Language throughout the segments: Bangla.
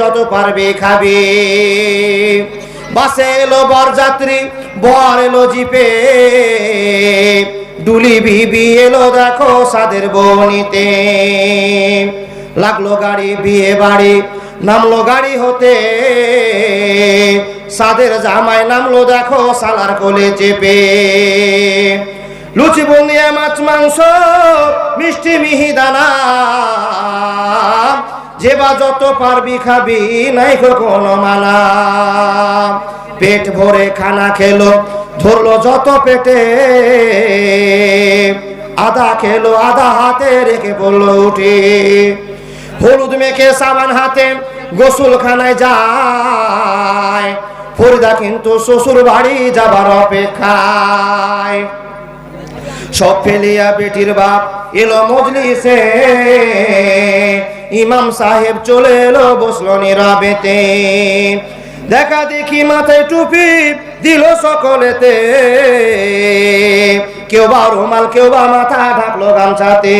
যত পারবে খাবে। বাসে এলো বরযাত্রী, বর এলো জিপে। ডুলি বিবি এলো দেখো সাদের বনিতে। লাগল গাড়ি, বিয়ে বাড়ি, নামলো গাড়ি হতে। সাদের জামাই নামলো দেখো সালার কোলে চেপে। লুচি বুন্দিয়া মাছ, মাংস, মিষ্টি মিহি দানা যে বা যত পারবি খাবি, নাই কোনো মানা পেট ভরে খানা খেলো, ধরলো যত পেটে। আদা খেলো, আদা হাতে রেখে পড়ল উঠে। হলুদ মেখে সাবান হাতে গোসল খানায় যায়। ফরিদা কিন্তু শ্বশুর বাড়ি যাবার অপেক্ষায়। সব ফেলিয়া বেটির বাপ এলো মজলিসে। ইমাম সাহেব চলে এলো, বসল নীরবেতে। দেখা দেখি মাথায় টুপি দিল সকলেতে। কেউ বা রুমাল, কেউ বা মাথা ঢাকলো গামছাতে।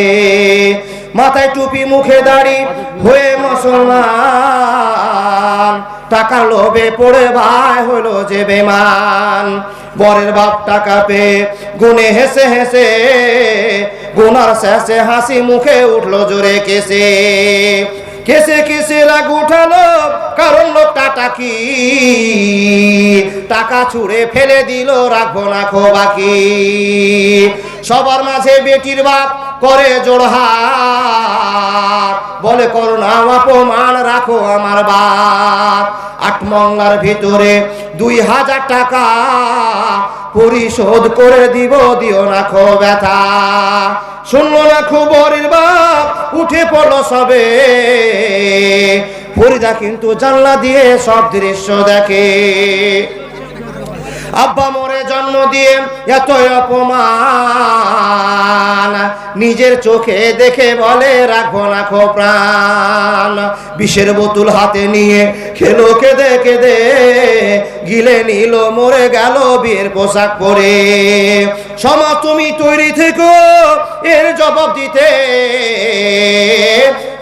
মাথায় টুপি, মুখে দাড়ি হয়ে মুসলমান। টাকা লোভে পড়ে ভাই হলো যে বেমান বরের বাপ টাকা পে গুনে হেসে হেসে গুনার শেষে হাসি মুখে উঠল জোরে কেসে কেসে কেসে রাগ উঠালো, কারণ লোকটা টাকি। টাকা ছুঁড়ে ফেলে দিল রাখব না খো বাকি সবার মাঝে বেটির বাপ করে জোড়হাত বলে, করোনা, অপমান, রাখো আমার বাপ। আট মঙ্গার ভিতরে দুই হাজার টাকা পরিশোধ করে দিব, দিও না খো ব্যথা। শুনলো না খবরের বাপ, উঠে পড়ল সবে। ফরিদা কিন্তু জানলা দিয়ে সব দৃশ্য দেখে। আব্বা মরে জন্ম দিয়ে এত অপমান। নিজের চোখে দেখে বলে, রাখব না খো প্রাণ। বিষের বোতল হাতে নিয়ে খেলো কেঁদে কেঁদে। গিলে নিল, মরে গেল বিয়ের পোশাক পরে। সমাজ তুমি তৈরি থেকো, এর জবাব দিতে।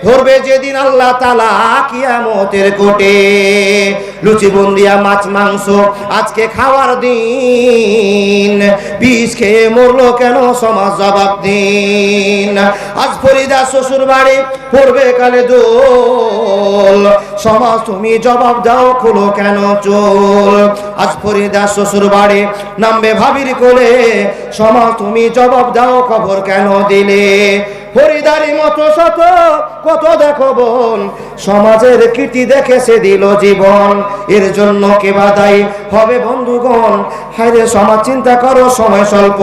ধরবে যেদিন আল্লাহ তালা কিয়ামতের কোটে। লুচি বন্দিয়া, মাছ, মাংস, আজকে খাওয়ার দিন। বিষ খেয়ে মরলো কেন সমাজ জবাব দিন। আজ ফরিদা শ্বশুর বাড়ি পড়বে কালে দোল। সমাজ তুমি জবাব দাও, খুলো কেন চোল। আজ ফরিদা শ্বশুর বাড়ি নামবে ভাবির কোলে। সমা তুমি জবাব দাও, খবর কেন দিলে? হরিদারি মতো শত, কত দেখো বোন, সমাজের কীর্তি দেখে সে দিল জীবন। এর জন্য কে বাদাই হবে বন্ধুগণ? হায় রে সমাজ চিন্তা করো, সময় স্বল্প